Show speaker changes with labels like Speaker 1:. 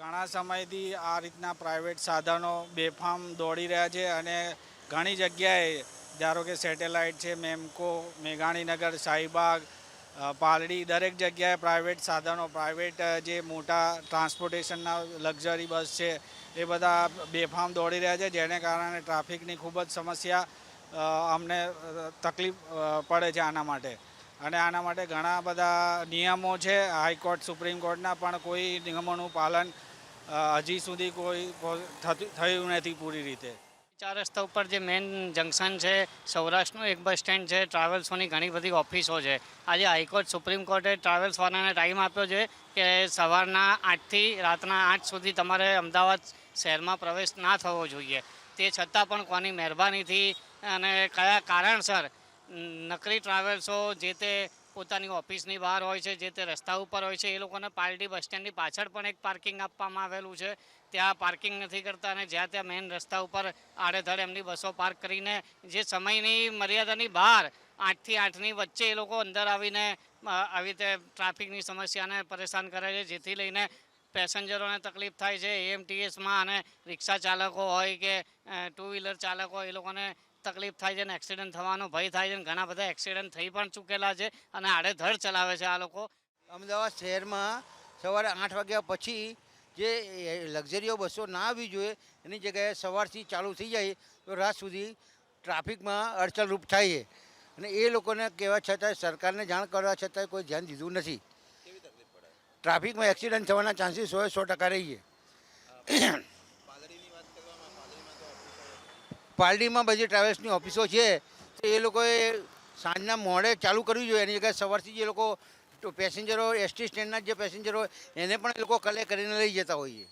Speaker 1: ઘણા સમયથી આ રીતના પ્રાઇવેટ સાધનો બેફામ દોડી રહ્યા છે અને ઘણી જગ્યાએ ધારો કે સેટેલાઇટ છે, મેમકો, મેઘાણીનગર શાહીબાગ પાલડી દરેક જગ્યાએ પ્રાઇવેટ સાધનો પ્રાઇવેટ જે મોટા ટ્રાન્સપોર્ટેશનના લક્ઝરી બસ છે, એ બધા બેફામ દોડી રહ્યા છે, જેને કારણે ટ્રાફિકની ખૂબ જ સમસ્યા અમને તકલીફ પડે છે આના માટે. અને આના માટે ઘણા બધા નિયમો છે હાઈકોર્ટ સુપ્રીમ કોર્ટના પણ કોઈ નિયમોનું પાલન હજી સુધી કોઈ થયું નથી પૂરી રીતે.
Speaker 2: ચાર રસ્તા ઉપર જે મેઇન જંકશન છે, સૌરાષ્ટ્રનું એક બસ સ્ટેન્ડ છે ટ્રાવેલ્સોની ઘણી બધી ઓફિસો છે. આજે હાઈકોર્ટ સુપ્રીમ કોર્ટે ટ્રાવેલ્સવાળાને ટાઈમ આપ્યો છે કે સવારના આઠથી રાતના આઠ સુધી તમારે અમદાવાદ શહેરમાં પ્રવેશ ના થવો જોઈએ. તે છતાં પણ કોની મહેરબાનીથી અને કયા કારણસર નકરી ટ્રાવેલ્સો જે તે પોતાની ઓફિસની બહાર હોય છે, જે તે રસ્તા ઉપર હોય છે, એ લોકોને પાલડી બસ સ્ટેન્ડની પાછળ પણ એક પાર્કિંગ આપવામાં આવેલું છે. ત્યાં પાર્કિંગ નથી કરતા અને જ્યાં ત્યાં મેઇન રસ્તા ઉપર આડેધડ એમની બસો પાર્ક કરીને જે સમયની મર્યાદાની બહાર આઠથી આઠની વચ્ચે એ લોકો અંદર આવીને આવી રીતે ટ્રાફિકની સમસ્યાને પરેશાન કરે છે, જેથી લઈને પેસેન્જરોને તકલીફ થાય છે. એએમટીએસમાં અને રિક્ષા ચાલકો હોય કે ટુ વ્હીલર ચાલકો એ લોકોને તકલીફ થાય છે અને એક્સિડન્ટ થવાનો ભય થાય છે અને ઘણા બધા એક્સિડન્ટ થઈ પણ ચૂકેલા છે અને આડેધડ ચલાવે છે આ લોકો.
Speaker 3: અમદાવાદ શહેરમાં સવારે આઠ વાગ્યા પછી જે લક્ઝરીઓ બસો ના આવવી જોઈએ એની જગ્યાએ સવારથી ચાલુ થઈ જાય તો રાત સુધી ટ્રાફિકમાં અડચણરૂપ થાય છે. અને એ લોકોને કહેવા છતાંય સરકારને જાણ કરવા છતાંય કોઈ ધ્યાન દીધું નથી. ટ્રાફિકમાં એક્સિડન્ટ થવાના ચાન્સીસ હોય સો ટકા રહી છે પાલડીમાં બધી ટ્રાવેલ્સની ઓફિસો છે, તો એ લોકોએ સાંજના મોડે ચાલુ કરવી જોઈએ. એની જગ્યાએ સવારથી જે લોકો પેસેન્જરો, એસટી સ્ટેન્ડના જે પેસેન્જરો એને પણ એ લોકો કલેક્ટ કરીને લઈ જતા હોઈએ.